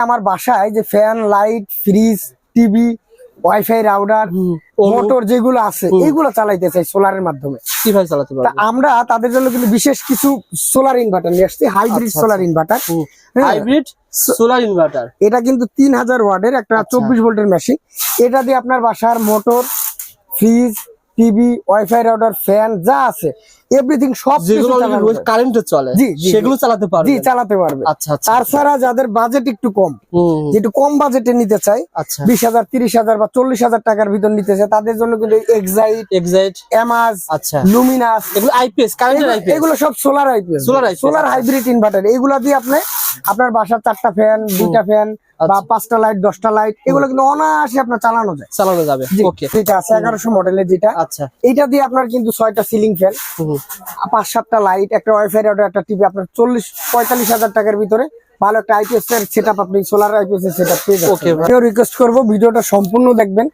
আমার বাসায় যে fan light fridge TV wifi router motor যেগুলো আছে এইগুলো চালাইতে চাই সোলারের মাধ্যমে। কীভাবে চালাতে পারবে? আমরা তাদের জন্য কিন্তু বিশেষ কিছু সোলার ইনভার্টার নিয়ে আসছি hybrid solar inverter. Hybrid solar inverter এটা কিন্তু তিন হাজার ওয়ার্ডের একটা আচ্ছা। চব্বিশ ভোল্টের মেশিন এটা দিয়ে আপনার বাসার motor fridge TV wifi router fan যা আছে। এভরিথিং সব যেগুলো কারেন্টে চলে। জি, সেগুলো চালাতে জি চালাতে পারবে। আচ্ছা আচ্ছা তাছাড়া যাদের বাজেট একটু কম যেটু কম বাজেটে নিতে চাই আচ্ছা। বিশ হাজার তিরিশ হাজার বা চল্লিশ হাজার টাকার ভিতর নিতে চাই তাদের জন্য কিন্তু এক্সাইট এক্সাইট এমাজ আচ্ছা। লুমিনাস এগুলো আইপিএস কারেন্টের আইপিএস এগুলো সব solar IPS Solar IPS, solar আচ্ছা। হাইব্রিড ইনভার্টার এগুলো দিয়ে আপনি আপনার বাসার চারটা ফ্যান দুইটা ফ্যান বা আচ্ছা। পাঁচটা লাইট দশটা লাইট এগুলো কিন্তু অনায়াসে আপনার চালানো যায়। চালানো যাবে। ওকে যেটা আছে এগারোশো মডেলের যেটা আচ্ছা। এইটা দিয়ে আপনার কিন্তু ছয়টা সিলিং ফ্যান পাঁচ সাতটা লাইট একটা ওয়াইফাই রাউটার একটা টিভি আপনার চল্লিশ পঁয়তাল্লিশ হাজার টাকার ভিতরে ভালো একটা আইপিএস এর সেট আপনি সোলার আইপিএস এর সেট আপ পেয়ে যাবেন রিকোয়েস্ট করব ভিডিওটা সম্পূর্ণ দেখবেন।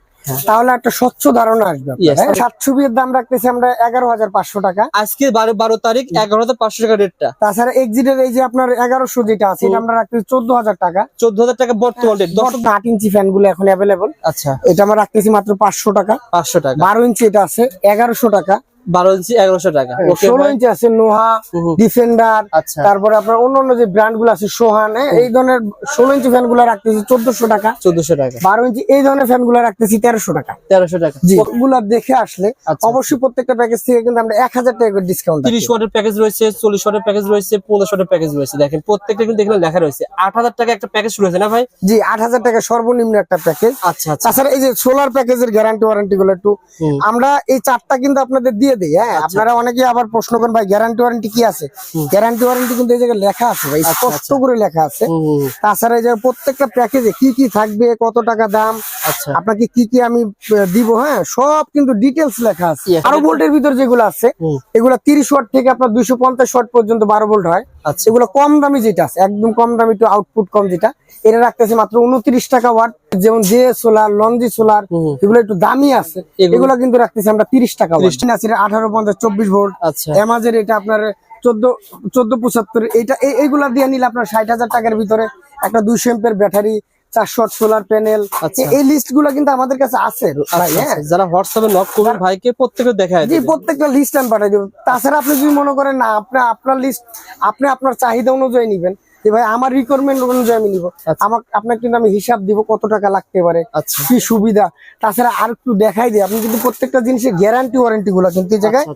তাহলে একটা স্বচ্ছ ধারণা আসবে. হ্যাঁ? সাতশো বিয়ের দাম রাখতেছি আমরা এগারো হাজার পাঁচশো টাকা। আজকে বারো বারো তারিখ এগারো হাজার পাঁচশো টাকা রেটটা তাছাড়া এক্সিটের এই যে আপনার এগারোশো যেটা আছে এটা আমরা রাখতেছি চোদ্দ হাজার টাকা। চোদ্দ হাজার টাকা বর্তমান রেট দশ আট ইঞ্চি ফ্যানগুলো এখন অ্যাভেলেবল আচ্ছা। এটা আমরা রাখতেছি মাত্র পাঁচশো টাকা। পাঁচশো টাকা। বারো ইঞ্চি এটা আছে এগারোশো টাকা। বারো ইঞ্চি এগারোশো টাকা। ষোলো ইঞ্চি আছে নোহা ডিফেন্ডার তারপরে আপনার অন্যান্য যে ব্র্যান্ডগুলো আছে সোহান হ্যাঁ, এই ধরনের ষোলো ইঞ্চি ফ্যানগুলো রাখতেছি চোদ্দশো টাকা। চোদ্দশো টাকা। বারো ইঞ্চি এই ধরনের ফ্যানগুলো রাখতেছি তেরোশো টাকা। তেরোশো টাকা। জি। দেখে আসলে। অবশ্যই প্রত্যেকটা প্যাকেজ থেকে কিন্তু আমরা এক হাজার টাকা করে ডিসকাউন্ট তিরিশ ওয়াটের প্যাকেজ রয়েছে চল্লিশ ওয়াটের প্যাকেজ রয়েছে পনেরো ওয়াটের প্যাকেজ রয়েছে। দেখেন প্রত্যেকটা কিন্তু লেখা রয়েছে। আট হাজার টাকা একটা প্যাকেজ রয়েছে না ভাই? জি আট হাজার টাকা সর্বনিম্ন একটা প্যাকেজ আচ্ছা আচ্ছা। তাছাড়া এই যে সোলার প্যাকেজের গ্যারান্টি ওয়ারেন্টি গুলো একটু আমরা এই চারটা কিন্তু আপনাদের দিয়ে দিই হ্যাঁ? আচ্ছা। আপনারা অনেকে আবার প্রশ্ন করেন ভাই গ্যারান্টি ওয়ারেন্টি কি আছে? গ্যারান্টি ওয়ারেন্টি কিন্তু এই জায়গায় লেখা আছে ভাই স্পষ্ট করে লেখা আছে। হুম, হুম, হুম। তাছাড়া এই যে প্রত্যেকটা প্যাকেজে কি কি থাকবে কত টাকা দাম আচ্ছা। আপনাকে কি কি আমি দিব হ্যাঁ? সব কিন্তু ডিটেলস লেখা আছে. আরও ভোল্টের ভিতর যেগুলো আছে। এগুলো তিরিশ ওয়াট থেকে আপনার দুইশো পঞ্চাশ ওয়াট পর্যন্ত বারো ভোল্ট হয়। আচ্ছা। এগুলো কম দামি যেটা আছে একদম কম দামি একটু আউটপুট কম যেটা এটা রাখতেছে মাত্র উনত্রিশ টাকা ওয়াট। যেমন জে সোলার লঞ্জি সোলার এগুলো একটু দামি আছে। এগুলো- কিন্তু রাখতেছি আমরা তিরিশ টাকা ওয়াট। আছে আঠারো পঞ্চাশ চব্বিশ ভোল্ট। আচ্ছা। অ্যামাজের এটা আপনার চোদ্দ চোদ্দ পঁচাত্তর। এটা এইগুলা দিয়ে নিলে আপনার ষাট হাজার টাকার ভিতরে একটা দুইশো এম্পের ব্যাটারি চারশো সোলার প্যানেল আচ্ছা। এই লিস্টগুলা কিন্তু আমাদের কাছে আছে হ্যাঁ আচ্ছা, যারা হোয়াটসঅ্যাপে নক করবেন ভাইকে প্রত্যেকে দেখায় জি প্রত্যেকটা লিস্ট আমি পাঠিয়ে দেবো। তাছাড়া আপনি যদি মনে করেন না আপনি আপনার লিস্ট আপনি আপনার চাহিদা অনুযায়ী নিবেন। যে ভাই আমার রিকোয়ারমেন্ট অনুযায়ী আমি নিব। আচ্ছা। আমার আপনার কিন্তু আমি হিসাব দিব কত টাকা লাগতে পারে আচ্ছা। কি সুবিধা। তাছাড়া আর একটু দেখাই দিই আপনি কিন্তু প্রত্যেকটা জিনিসের গ্যারান্টি ওয়ারেন্টি গুলো কিন্তু এই জায়গায়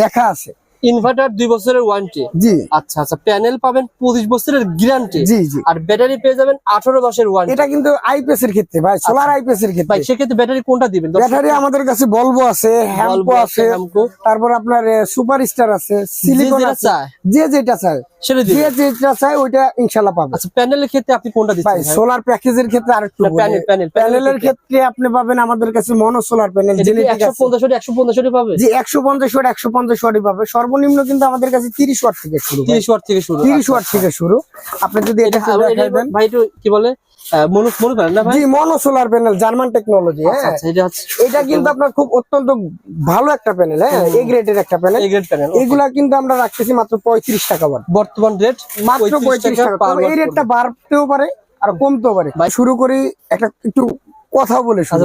লেখা আছে। ইনভার্টার দুই বছরের ওয়ারেন্টি জি। আচ্ছা আচ্ছা প্যানেল পাবেন পঁচিশ বছরের গ্যারান্টি জি জি। আর ব্যাটারি পেয়ে যাবেন আঠারো ওয়ারেন্টি এটা কিন্তু আইপিএস এর ক্ষেত্রে ভাই সোলার আইপিএস এর ক্ষেত্রে। ভাই সেক্ষেত্রে ব্যাটারি কোনটা দিবেন? ব্যাটারি আমাদের কাছে বলব আছে হ্যাম্পো আছে তারপর আপনার সুপার স্টার আছে সিলিকন আছে। যে যেটা চায়। সেটা যেটা ওইটা আচ্ছা প্যানেলের ক্ষেত্রে আপনি কোনটা দিচ্ছেন ভাই? সোলার প্যাকেজের ক্ষেত্রে আরেকটু প্যানেল, প্যানেল, প্যানেলের ক্ষেত্রে। আপনি পাবেন আমাদের কাছে মনো সোলার প্যানেল ওয়াট ওয়াটে পাবে? জি ওয়াট ওয়াটই সর্বনিম্ন কিন্তু আমাদের কাছে তিরিশ ওয়াট থেকে শুরু তিরিশ ওয়াট থেকে শুরু তিরিশ ওয়াট থেকে শুরু। আপনি যদি এটা ভাই একটু কি বলে? আহ, মনে মনে করেন না ভাই? জি mono solar panel German technology আচ্ছা হ্যাঁ। আচ্ছা এটা কিন্তু আপনার খুব অত্যন্ত ভালো একটা প্যানেল হ্যাঁ এ গ্রেডের একটা প্যানেল। এগুলা কিন্তু আমরা রাখতেছি মাত্র পঁয়ত্রিশ টাকা বর্তমান রেট মাত্র পঁয়ত্রিশ টাকা এই রেটটা বাড়তেও পারে আর কমতেও পারে। শুরু করি একটা একটু কথা বলে আচ্ছা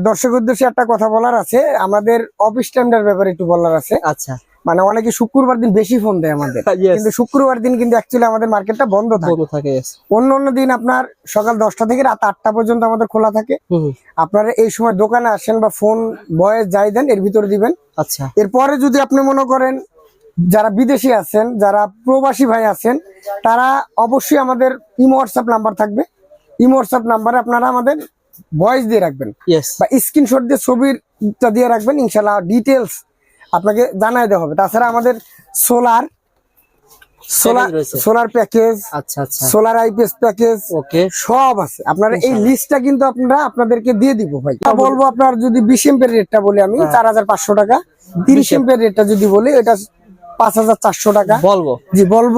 দর্শক উদ্দেশ্যে একটা কথা বলার আছে। আমাদের অফিস টাইমটার ব্যাপারে একটু বলার আছে। আচ্ছা। মানে অনেকে শুক্রবার দিন বেশি ফোন দেয় আমাদের। কিন্তু শুক্রবার দিন কিন্তু অ্যাকচুয়ালি আমাদের মার্কেটটা বন্ধ থাকে। বন্ধ থাকে অন্য অন্য দিন আপনার সকাল দশটা থেকে রাত আটটা পর্যন্ত আমাদের খোলা থাকে। আপনারা এই সময় দোকানে আসেন বা ফোন বয়ে যাই দেন এর ভিতরে দিবেন। আচ্ছা। এরপরে যদি আপনি মনে করেন যারা বিদেশি আছেন যারা প্রবাসী ভাই আছেন তারা অবশ্যই আমাদের ইমো হোয়াটসঅ্যাপ নাম্বার থাকবে। ইমো হোয়াটসঅ্যাপ নাম্বারে আপনারা আমাদের ভয়েস দিয়ে রাখবেন। বা স্ক্রিনশট দিয়ে ছবিটা দিয়ে রাখবেন ইনশাল্লাহ ডিটেলস আপনাকে জানাই দেওয়া হবে। তাছাড়া আমাদের সোলার সোলার সোলার প্যাকেজ আচ্ছা আচ্ছা। সোলার আইপিএস প্যাকেজ ওকে সব আছে। আপনারা এই লিস্টটা কিন্তু আপনারা আপনাদেরকে দিয়ে দিব ভাই। বলব। আপনার যদি বিশ এম্পের রেটটা বলি আমি হ্যাঁ। চার হাজার পাঁচশো টাকা। তিরিশ এম্পের রেটটা যদি বলি এটা পাঁচ হাজার চারশো টাকা। বলব। জি বলব।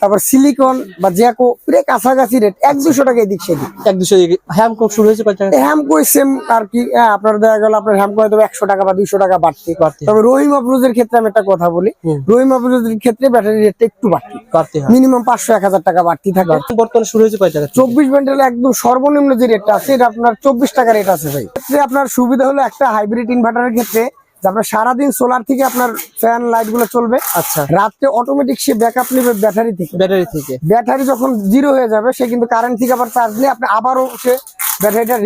তারপর সিলিকন বা জ্যাকো পুরো কাছাকাছি রেট এক দুশো টাকা এদিক সেদিক। এক দুশো হ্যাম কোক শুরু হয়েছে হ্যামকো সেম আর কি হ্যাঁ, আপনার দেখা গেল আপনার হ্যামকো হয়তো একশো টাকা বা দুইশো টাকা বাড়তি। তবে রহিম আফরোজের ক্ষেত্রে আমি একটা কথা বলি। হুম। রহিম আফরোজের ক্ষেত্রে ব্যাটারি রেটটা একটু বাড়তি। বাড়তে মিনিমাম পাঁচশো এক হাজার টাকা বাড়তি থাকে। বর্তমানে শুরু হয়েছে কয় টাকা? চব্বিশ ব্যান্ডেল একদম সর্বনিম্ন যে রেটটা আছে এটা আপনার চব্বিশ টাকা রেট আছে ভাই। ক্ষেত্রে আপনার সুবিধা হলো একটা হাইব্রিড ইনভার্টারের ক্ষেত্রে আপনার সারাদিন সোলার থেকে আপনার ফ্যান লাইটগুলো চলবে। আচ্ছা। রাত্রে অটোমেটিক সে ব্যাক আপ নেবে ব্যাটারি থেকে। ব্যাটারি থেকে। ব্যাটারি যখন জিরো হয়ে যাবে সে কিন্তু কারেন্ট থেকে আবার চার্জ নিয়ে আপনি আবারও সে ব্যাটারিটা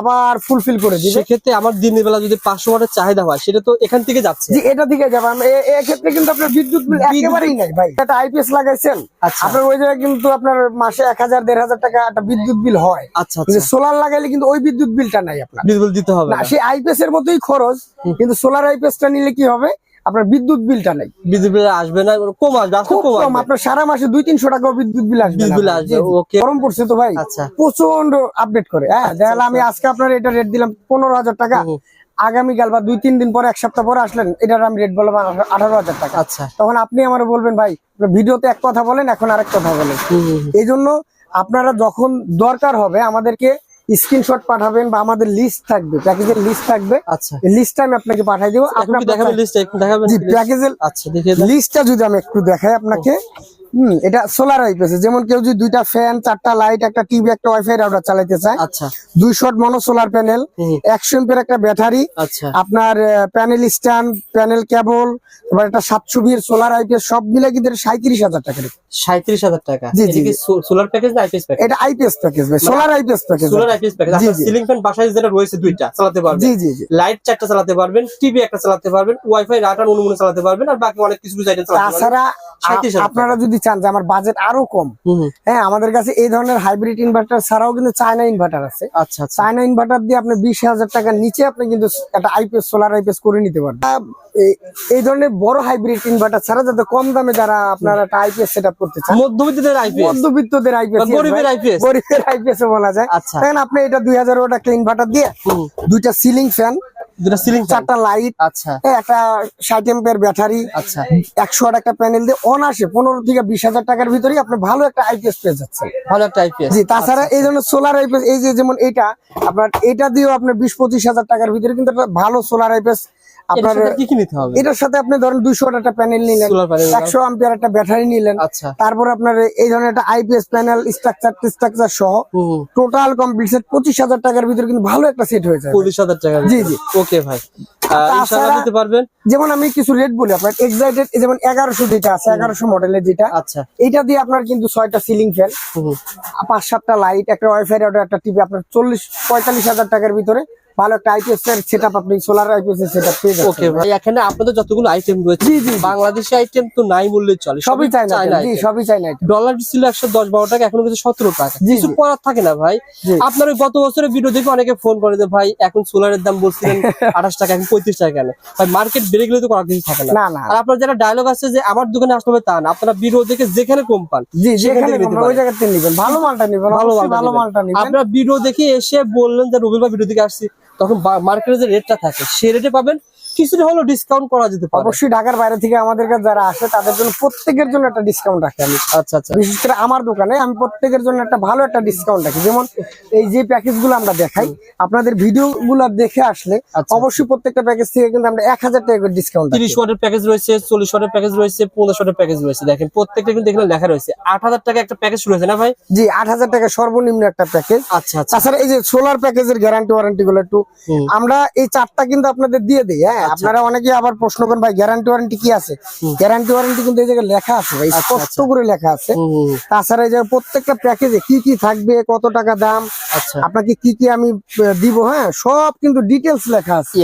আবার ফুলফিল করে দিবে। সেক্ষেত্রে আমার দিনের বেলা যদি পাঁচশো ওয়াটের চাহিদা হয় সেটা তো এখান থেকে যাচ্ছে। জি এটা থেকে যাবে। এক্ষেত্রে কিন্তু আপনার বিদ্যুৎ বিল একেবারেই নাই ভাই। একটা আইপিএস লাগাইছেন। আচ্ছা। আপনার ওই জায়গায় কিন্তু আপনার মাসে এক হাজার দেড় হাজার টাকা একটা বিদ্যুৎ বিল হয়। আচ্ছা আচ্ছা। সোলার লাগাইলে কিন্তু ওই বিদ্যুৎ বিলটা নাই আপনার। বিল দিতে হবে না না। সেই আইপিএস এর মতোই খরচ কিন্তু সোলার আইপিএসটা নিলে কি হবে? আপনার বিদ্যুৎ বিলটা নাই বিদ্যুৎ বিল আসবে না কম আসবে খুব কম আপনার সারা মাসে দুই তিনশো টাকা বিদ্যুৎ বিল আসবে বিল আসবে। ওকে। গরম পড়ছে তো ভাই আচ্ছা। প্রচণ্ড আপডেট করে হ্যাঁ দেখালে আমি আজকে আপনার এটা রেট দিলাম পনেরো হাজার টাকা। আগামীকাল বা দুই তিন দিন পরে এক সপ্তাহ পরে আসলেন এটার আমি রেট বললাম আঠারো হাজার টাকা আচ্ছা তখন আপনি আমার বলবেন ভাই ভিডিওতে এক কথা বলেন এখন আরেক কথা বলেন। এই জন্য আপনারা যখন দরকার হবে আমাদেরকে স্ক্রিনশট পাঠাবেন বা আমাদের লিস্ট থাকবে প্যাকেজের লিস্ট থাকবে। আচ্ছা। লিস্টটা আমি আপনাকে পাঠিয়ে দেবো। আপনার আপনি দেখাবেন? লিস্টটা একটু দেখাবেন? জি প্যাকেজের আচ্ছা লিস্টটা যদি আমি একটু দেখাই আপনাকে। হুম এটা সোলার আইপিএস যেমন কেউ যদি দুইটা ফ্যান চারটা লাইট একটা টিভি একটা ওয়াইফাই রাউটার চালাতে চায় আচ্ছা। দুই শট মনো সোলার প্যানেল। একশো এমপের একটা ব্যাটারি আচ্ছা। আপনার প্যানেল স্ট্যান্ড প্যানেল কেবল এবার একটা সাতশো বিয়ের সোলার আইপিএস সব মিলে কিন্তু সাঁত্রিশ হাজার টাকা। সাঁত্রিশ হাজার টাকা। জি, জি, সোলার প্যাকেজ না আইপিএস প্যাকেজ এটা আইপিএস প্যাকেজ ভাই solar IPS package solar IPS package ceiling fan বাসায় যেটা রয়েছে দুইটা চালাতে পারবেন। জি জি লাইট চারটা চালাতে পারবেন টিভি একটা চালাতে পারবেন ওয়াইফাই রাটার অনুমোদন চালাতে পারবেন আর বাকি অনেক কিছু কিছু আইটেম চালাতে পারবেন। তাছাড়া আপনারা যদি চান যে আমার বাজেট আরও কম। হ্যাঁ আমাদের কাছে এই ধরনের হাইব্রিড ইনভার্টার ছাড়াও কিন্তু চায়না ইনভার্টার আছে। আচ্ছা আচ্ছা। চায়না ইনভার্টার দিয়ে আপনি বিশ হাজার টাকার নিচে আপনি কিন্তু একটা আইপিএস সোলার আইপিএস করে নিতে পারবেন। আহ, এই- ধরনের বড় হাইব্রিড ইনভার্টার ছাড়া যাতে কম দামে যারা আপনারা একটা আইপিএস সেট আপ করতে চান মধ্যবিত্তদের আইপিএস মধ্যবিত্তদের আইপিএস গরিবের IPS গরিবের আইপিএস বলা যায়। আচ্ছা। দেখেন আপনি এটা দুই হাজার একটা ইনভার্টার দিয়ে দুইটা সিলিং ফ্যান দুটা সিলিং চারটা লাইট আচ্ছা। একটা ষাট এম্পের ব্যাটারি আচ্ছা। একশো আট একটা প্যানেল দিয়ে অনাসে পনেরো থেকে বিশ হাজার টাকার ভিতরেই আপনি ভালো একটা আইপিএস পেয়ে যাচ্ছেন। ভালো একটা আইপিএস জি তাছাড়া এই ধরনের সোলার আইপিএস এই যে যেমন এটা আপনার এটা দিয়েও আপনার বিশ পঁচিশ হাজার টাকার ভিতরে কিন্তু একটা ভালো সোলার আইপিএস আপনার কি কি নিতে হবে? এটার সাথে আপনি ধরেন একটা প্যানেল নিলেন আম্পিয়ার একটা ব্যাটারি নিলেন আচ্ছা। তারপর আপনার এই ধরনের একটা আইপিএস প্যানেল স্ট্রাকচার স্ট্রাকচার সহ। টোটাল কমপ্লিট সেট পঁচিশ হাজার টাকার ভিতরে কিন্তু ভালো একটা সেট হয়ে যায় টাকা জি, জি। ওকে ভাই। যেমন আমি কিছু রেট বলি আপনার এক্সাইটেড যেমন এগারোশো যেটা আছে এগারোশো মডেলের যেটা আচ্ছা। এটা দিয়ে আপনার কিন্তু ছয়টা সিলিং ফ্যান। পাঁচ সাতটা লাইট একটা ওয়াইফাই একটা টিভি আপনার চল্লিশ পঁয়তাল্লিশ হাজার টাকার ভিতরে ভালো একটা আইপিএস এর সেট আপ আপনি সোলার আইপিএস এর সেট আপ পেয়ে যাচ্ছেন। ওকে ভাই এখানে আপনাদের যতগুলো আইটেম রয়েছে জি, জি। বাংলাদেশি আইটেম তো নাই বললেই চলে সবই চাই না জি সবই চাই না ডলার ছিল একশো দশ বারো টাকা এখন কিন্তু সতেরো টাকা। জি, কিছু। করার থাকে না ভাই। আপনার ওই গত বছরের ভিডিও দেখে অনেকে ফোন করে যে ভাই এখন সোলারের দাম বলছিলেন আঠাশ টাকা এখন পঁয়ত্রিশ টাকা কেন? ভাই মার্কেট বেড়ে গেলে তো করার কিছু থাকে না। না না। আর আপনার যারা ডায়লগ আছে যে আমার দোকানে আসতে হবে তা না। আপনারা ভিডিও দেখে যেখানে কম পান জি যেখানে ওই। জায়গাতে নিবেন। ভালো মালটা নিবেন ভালো। মালটা নিবেন। আপনার ভিডিও দেখে এসে বললেন যে রবিবার ভিডিও দেখে আসছি। তখন মার্কেটে যে রেটটা থাকে সেই রেটে পাবেন কিছুটা হলো ডিসকাউন্ট করা যেতে পারে। অবশ্যই ঢাকার বাইরে থেকে আমাদের কাছে যারা আসে তাদের জন্য প্রত্যেকের জন্য একটা ডিসকাউন্ট রাখি আমি। আচ্ছা আচ্ছা। বিশেষ করে আমার দোকানে আমি প্রত্যেকের জন্য একটা ভালো একটা ডিসকাউন্ট রাখি। যেমন এই যে প্যাকেজগুলো আমরা দেখাই আপনাদের ভিডিও গুলো দেখে আসলে আচ্ছা। অবশ্যই প্রত্যেকটা প্যাকেজ থেকে কিন্তু আমরা এক হাজার টাকা করে ডিসকাউন্ট তিরিশ ওয়াটের প্যাকেজ রয়েছে চল্লিশ ওয়াটের প্যাকেজ রয়েছে পনেরো ওয়াটের প্যাকেজ রয়েছে। দেখেন প্রত্যেকটা কিন্তু এখানে লেখা রয়েছে। আট হাজার টাকা একটা প্যাকেজ শুরু হয়েছে না ভাই? জি আট হাজার টাকা সর্বনিম্ন একটা প্যাকেজ। আচ্ছা আচ্ছা। তাছাড়া এই যে সোলার প্যাকেজের গ্যারান্টি ওয়ারেন্টি গুলো একটু আমরা এই চারটা কিন্তু আপনাদের দিয়ে দিই হ্যাঁ। আপনারা অনেকে আবার প্রশ্ন করেন ভাই গ্যারান্টি ওয়ারেন্টি কি আছে? গ্যারান্টি ওয়ারেন্টি কিন্তু এই জায়গায় লেখা আছে ভাই স্পষ্ট করে লেখা আছে। তাছাড়া এই যে প্রত্যেকটা প্যাকেজে কি কি থাকবে কত টাকা দাম আচ্ছা। আপনাকে কি কি আমি দিব হ্যাঁ সব কিন্তু ডিটেলস লেখা আছে।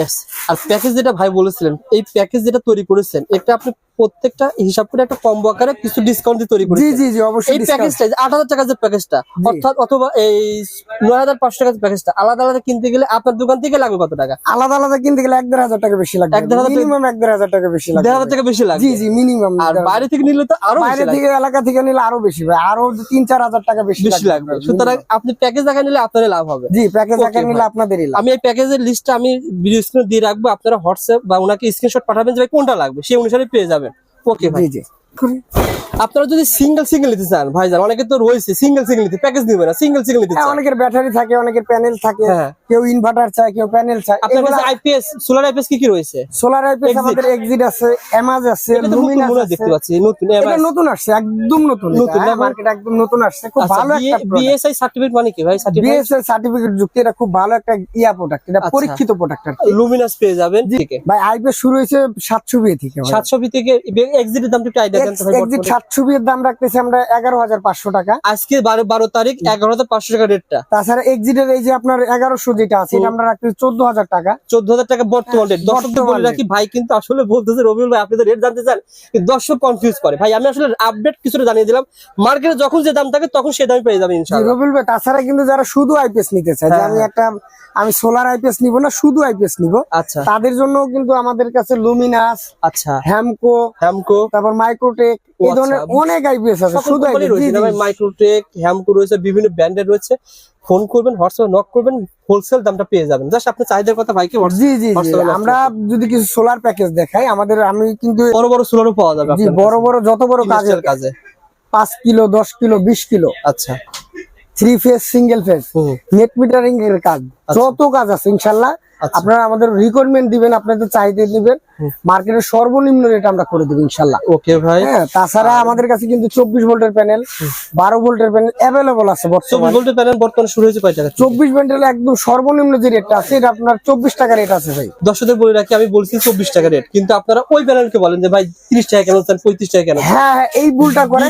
আর প্যাকেজ যেটা ভাই বলেছিলেন এই প্যাকেজ যেটা তৈরি করেছেন এটা আপনি প্রত্যেকটা হিসাব করে একটা কম্বো আকারে কিছু ডিসকাউন্ট দিয়ে তৈরি জি জি জি অবশ্যই এই। প্যাকেজটা আট হাজার টাকার যে প্যাকেজটা অর্থাৎ অথবা এই নয় হাজার পাঁচশো টাকার প্যাকেজটা আলাদা আলাদা কিনতে গেলে আপনার দোকান থেকে লাগবে কত টাকা? আলাদা আলাদা কিনতে গেলে এক দেড় হাজার টাকা বেশি লাগবে। এক দেড় হাজার মিনিমাম এক দেড় হাজার টাকা বেশি লাগবে। দেড় হাজার টাকা বেশি লাগবে। জি জি মিনিমাম আর বাইরে থেকে নিলে তো আরও বাইরে থেকে এলাকা থেকে নিলে আরও বেশি ভাই। আরও তিন চার হাজার টাকা বেশি বেশি লাগবে। সুতরাং আপনি প্যাকেজ দেখা নিলে আপনার লাভ হবে। জি প্যাকেজ আকার নিলে। আপনাদেরই লাভ। আমি এই প্যাকেজের লিস্টটা আমি ভিডিও স্ক্রিনে দিয়ে রাখব। আপনারা হোয়াটসঅ্যাপ বা ওনাকে স্ক্রিনশট পাঠাবেন যে কোনটা লাগবে সেই অনুসারে পেয়ে যাবেন। ওকে ভাই জি জি আপনারা যদি সিঙ্গেল সিঙ্গেল নিতে চান ভাই জান অনেকে তো রয়েছে সিঙ্গেল সিঙ্গেল নিতে প্যাকেজ নিবে না সিঙ্গেল সিঙ্গেল নিতে হ্যাঁ, চান। অনেকের ব্যাটারি থাকে অনেকের প্যানেল থাকে হ্যাঁ। কেউ ইনভার্টার চায় কেউ প্যানেল চায় আপনার কাছে আইপিএস সোলার আইপিএস কি কি রয়েছে? সোলার আইপিএস আমাদের এক্সিট আছে এমাজ আছে লুমিনাস মনে হয় আছে। দেখতে পাচ্ছি নতুন এটা নতুন আসছে একদম নতুন নতুন, মার্কেট একদম নতুন আসছে খুব আচ্ছা ভালো একটা বিএসআই সার্টিফিকেট মানে কি ভাই সার্টিফিকেট বিএসএল সার্টিফিকেট যুক্ত এটা খুব ভালো একটা ইয়া প্রোডাক্ট এটা আচ্ছা। পরীক্ষিত প্রোডাক্ট আর লুমিনাস পেয়ে যাবেন ঠিক ভাই আইপিএস শুরু হয়েছে সাতশো বিয়ে থেকে ভাই। সাতশো বি থেকে এক্সিটের দাম একটু আইডিয়া এক্সিট দাম রাখতেছি আমরা টাকা। আজকে তারিখ টাকা রেটটা। তাছাড়া এক্সিটের এই যে আপনার এগারোশো যেটা আছে এটা আমরা রাখতেছি চোদ্দ হাজার টাকা। চোদ্দ হাজার টাকা বর্তমান রেট দর্শকদের বলে রাখি ভাই কিন্তু আসলে বলতেছে রবিউল ভাই আপনি তো রেট জানতে চান? দর্শক কনফিউজ করে। ভাই আমি আসলে আপডেট কিছুটা জানিয়ে দিলাম। মার্কেটে যখন যে দাম থাকে তখন সে দামে পেয়ে যাবেন ইনশাআল্লাহ। রবিউল ভাই তাছাড়া কিন্তু যারা শুধু আইপিএস নিতে চায় যে হ্যাঁ, আমি একটা আমি সোলার আইপিএস নিব না শুধু আইপিএস নিব। আচ্ছা। তাদের জন্য কিন্তু আমাদের কাছে লুমিনাস আচ্ছা। হ্যামকো হ্যামকো তারপর মাইক্রোটেক এই ধরনের আচ্ছা। অনেক আইপিএস আছে শুধু মাইক্রোটেক হ্যামকো রয়েছে বিভিন্ন ব্র্যান্ডের রয়েছে। ফোন করবেন হোয়াটসঅ্যাপে নক করবেন হোলসেল দামটা পেয়ে যাবেন। জাস্ট আপনি চাহিদার কথা ভাইকে জি জি আমরা যদি কিছু সোলার প্যাকেজ দেখাই আমাদের আমি কিন্তু বড় বড় সোলারও পাওয়া যাবে জি বড় বড় যত বড় কাজের কাজে। পাঁচ কিলো দশ কিলো বিশ কিলো। আচ্ছা। Three phase single phase. Net metering এর কাজ। যত কাজ আছে ইনশাল্লাহ আচ্ছা। আপনারা আমাদের রিকোয়ারমেন্ট দিবেন আপনাদের চাহিদা দিবেন। মার্কেটের সর্বনিম্ন রেট আমরা করে দেবো ইনশাল্লাহ। ওকে ভাই। হ্যাঁ তাছাড়া আমাদের কাছে কিন্তু চব্বিশ ভোল্টের প্যানেল বারো ভোল্টের প্যানেল অ্যাভেলেবল আছে চব্বিশ ভোল্টের প্যানেল বর্তমানে শুরু হয়েছে কয় টাকা চব্বিশ ভোল্টের একদম সর্বনিম্ন যে রেটটা আছে এটা আপনার চব্বিশ টাকা রেট আছে ভাই। দর্শকদের বলে রাখি আমি বলছি চব্বিশ টাকা রেট কিন্তু আপনারা ওই প্যানেলকে বলেন যে ভাই তিরিশ টাকা কেন চান পঁয়ত্রিশ টাকা কেন? হ্যাঁ হ্যাঁ, এই ভুলটা করে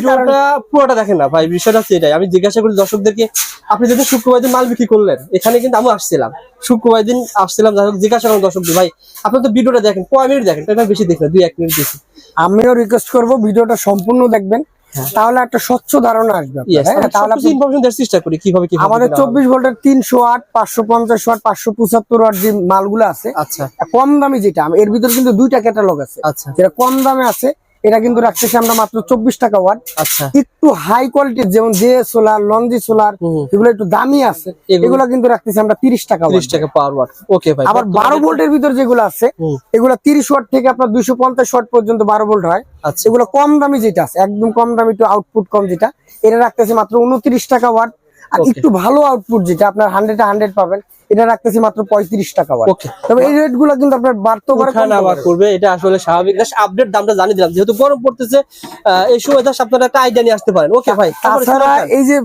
পুরোটা দেখেন না ভাই বিষয়টা হচ্ছে এটাই। আমি জিজ্ঞাসা করি দর্শকদেরকে আপনি যদি শুক্রবার দিন মাল বিক্রি করলেন এখানে কিন্তু আমি আসছিলাম। শুক্রবার দিন আসছিলাম যাই হোক জিজ্ঞাসা করলাম দর্শকদের। ভাই আপনার তো ভিডিওটা দেখেন কয় মিনিট দেখেন? তাই বেশি দেখেন দুই এক মিনিট দেখি। আমিও রিকোয়েস্ট করব ভিডিওটা সম্পূর্ণ দেখবেন। তাহলে একটা স্বচ্ছ ধারণা আসবে হ্যাঁ? আমি তাহলে ইনফরমেশন দেওয়ার চেষ্টা করি কীভাবে কি আমাদের চব্বিশ ভোল্টের তিনশো আট পাঁচশো পঞ্চাশ ওয়াট পাঁচশো পঁচাত্তর ওয়াট যে মালগুলো আছে আচ্ছা। কম দামি যেটা এর ভিতর কিন্তু দুইটা ক্যাটালগ আছে। আচ্ছা। যেটা কম দামে আছে এটা কিন্তু রাখতেছি আমরা মাত্র চব্বিশ টাকা ওয়াট। আচ্ছা। একটু হাই কোয়ালিটির যেমন জে সোলার লঞ্জি সোলার এগুলো একটু দামি আছে। এগুলো- কিন্তু রাখতেছি আমরা তিরিশ টাকা তিরিশ টাকা পাওয়ার ওয়াট ওকে ভাই আবার বারো ভোল্টের ভিতর যেগুলো আছে। এগুলো তিরিশ ওয়াট থেকে আপনার দুইশো পঞ্চাশ ওয়াট পর্যন্ত বারো ভোল্ট হয়। আচ্ছা। এগুলো কম দামি যেটা আছে একদম কম দামি একটু আউটপুট কম যেটা এটা রাখতেছি মাত্র উনত্রিশ টাকা ওয়াট আর একটু ভালো আউটপুট যেটা আপনার হান্ড্রেড হান্ড্রেড পাবেন এটা রাখতেছি মাত্র পঁয়ত্রিশ টাকা ওয়াট তবে এই রেটগুলো কিন্তু আপনার বাড়তে পারে। করবে এটা আসলে স্বাভাবিক। আপডেট দামটা জানিয়ে দিলাম যেহেতু গরম পড়তেছে এই সময় জাস্ট আপনারা একটা আইডিয়া নিয়ে আসতে পারেন। ওকে ভাই তাছাড়া এই যে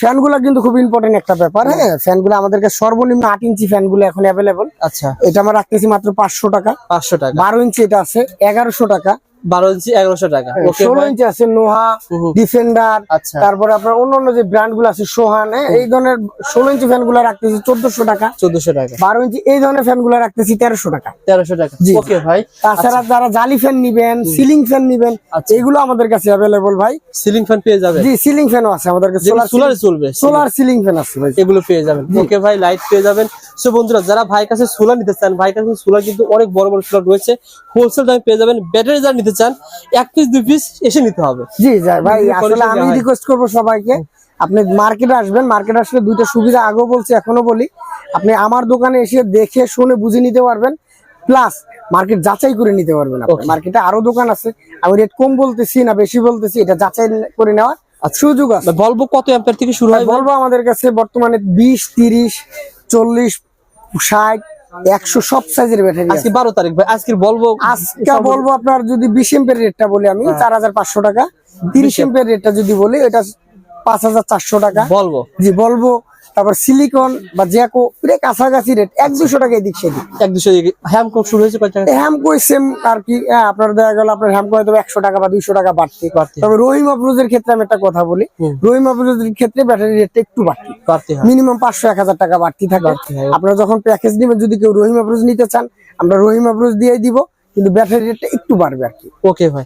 ফ্যানগুলা কিন্তু খুব ইম্পর্টেন্ট একটা ব্যাপার হ্যাঁ? ফ্যানগুলো আমাদের কাছে সর্বনিম্ন আট ইঞ্চি ফ্যানগুলো এখন অ্যাভেলেবল আচ্ছা। এটা আমরা রাখতেছি মাত্র পাঁচশো টাকা। পাঁচশো টাকা। বারো ইঞ্চি এটা আছে এগারোশো টাকা। বারো ইঞ্চি এগারোশো টাকা। ষোলো ইঞ্চি আছে নোহা হুম হুম। ডিফেন্ডার আচ্ছা। তারপরে আপনার অন্যান্য যে ব্র্যান্ডগুলো আছে সোহান হ্যাঁ, এই ধরনের ষোলো ইঞ্চি ফ্যানগুলো রাখতেছি চোদ্দশো টাকা। চোদ্দশো টাকা। বারো ইঞ্চি এই ধরনের ফ্যানগুলো রাখতেছি তেরোশো টাকা। তেরোশো টাকা। ওকে ভাই। তাছাড়া যারা জালি ফ্যান নিবেন সিলিং ফ্যান নিবেন আচ্ছা। এগুলো আমাদের কাছে অ্যাভেলেবল ভাই। সিলিং ফ্যান পেয়ে যাবেন? জি সিলিং ফ্যানও আছে আমাদের কাছে। সোলার চলবে সোলার সিলিং ফ্যান আছে ভাই। এগুলো পেয়ে যাবেন। ওকে ভাই লাইট পেয়ে যাবেন। সো বন্ধুরা যারা ভাই কাছে সোলার নিতে চান ভাই কাছে সোলার কিন্তু অনেক বড় বড় সোলার রয়েছে। হোলসেল দামে পেয়ে যাবেন ব্যাটারি যারা নিতে চান এক পিস দুই পিস এসে নিতে হবে। জি ভাই আসলে আমি রিকোয়েস্ট করব সবাইকে। আপনি মার্কেটে আসবেন মার্কেটে আসলে দুইটা সুবিধা আগেও বলছি এখনও বলি। আপনি আমার দোকানে এসে দেখে শুনে বুঝে নিতে পারবেন। প্লাস মার্কেট যাচাই করে নিতে পারবেন আপনি। মার্কেটে আরও দোকান আছে। আমি রেট কম বলতেছি না বেশি বলতেছি এটা যাচাই করে নেওয়ার সুযোগ আছে। বলব কত অ্যাম্পিয়ার থেকে শুরু হয়? বলব আমাদের কাছে বর্তমানে বিশ তিরিশ চল্লিশ ষাট একশো সব সাইজের ব্যাটারি আজকে বারো তারিখ ভাই আজকে বলব আজকে বলব আপনার যদি বিশ এম্পের রেটটা বলি আমি চার হাজার পাঁচশো টাকা। তিরিশ এম্পের রেটটা যদি বলি এটা পাঁচ হাজার চারশো টাকা। বলব জি বলব তারপর সিলিকন বা জ্যাকো প্রায় কাছাকাছি রেট এক দুশো টাকা এদিক সেদিক। এক দুশো হ্যামকো শুরু হয়েছে হ্যামকো সেম আর কি হ্যাঁ, আপনার দেখা গেল আপনার হ্যামকো হয়তো একশো টাকা বা দুইশো টাকা বাড়তি। তবে রহিম আফরোজের ক্ষেত্রে আমি একটা কথা বলি হুম। রহিম আফরোজের ক্ষেত্রে ব্যাটারি রেটটা একটু বাড়তি মিনিমাম পাঁচশো এক হাজার টাকা বাড়তি থাকে। আপনারা যখন প্যাকেজ নেবেন যদি কেউ রহিম আফরোজ নিতে চান আমরা রহিম আফরোজ দিয়ে দিব কিন্তু ব্যাটারি রেটটা একটু বাড়বে আর কি। ওকে ভাই।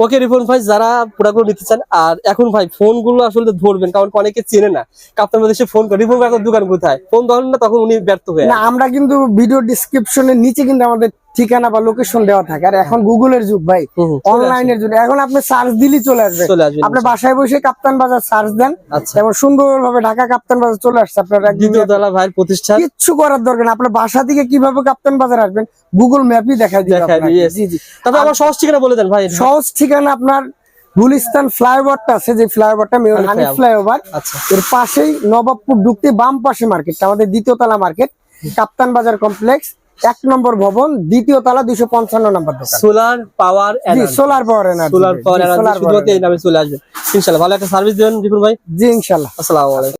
ওকে রিফোন ভাই যারা পুরাগুলো নিতে চান আর এখন ভাই ফোনগুলো আসলে ধরবেন কারণ অনেকে চেনে না। কাপ্তান মধ্যে ফোন করে রিফোন ভাই দোকান কোথায়? ফোন ধরেন না তখন উনি ব্যর্থ হয়ে না আমরা কিন্তু ভিডিও ডিসক্রিপশনের নিচে কিন্তু আমাদের ঠিকানা বা লোকেশন দেওয়া থাকে। আর এখন গুগলের যুগ ভাই অনলাইনের যুগ। এখন আপনি সার্চ দিলেই চলে আসবে। আপনি বাসায় বসে কাপ্তান বাজার সার্চ দেন আচ্ছা। এবং সুন্দরভাবে ঢাকা কাপ্তান বাজার চলে আসছে আপনার একদম দ্বিতীয় তলা ভাইয়ের প্রতিষ্ঠান। কিচ্ছু করার দরকার না। আপনার বাসা থেকে কীভাবে কাপ্তান বাজার আসবেন গুগল ম্যাপই দিবে দেখায় আপনাকে। জি জি। তারপর আমার সহজ ঠিকানা বলে দেন ভাই। সহজ ঠিকানা আপনার গুলিস্তান ফ্লাইওভারটা আছে যে ফ্লাইওভারটা মেয়র হানিফ হানিফ ফ্লাইওভার। এর পাশেই নবাবপুর ঢুকতে বাম পাশে মার্কেটটা আমাদের দ্বিতীয়তলা মার্কেট কাপ্তান বাজার কমপ্লেক্স এক নম্বর ভবন দ্বিতীয় তালা দুইশো পঞ্চান্ন নম্বর solar power solar power solar power চলে আসবে। ইনশাল্লাহ। ভালো একটা সার্ভিস দেবেন বিপুল ভাই। জি ইনশাল্লাহ। আসসালাম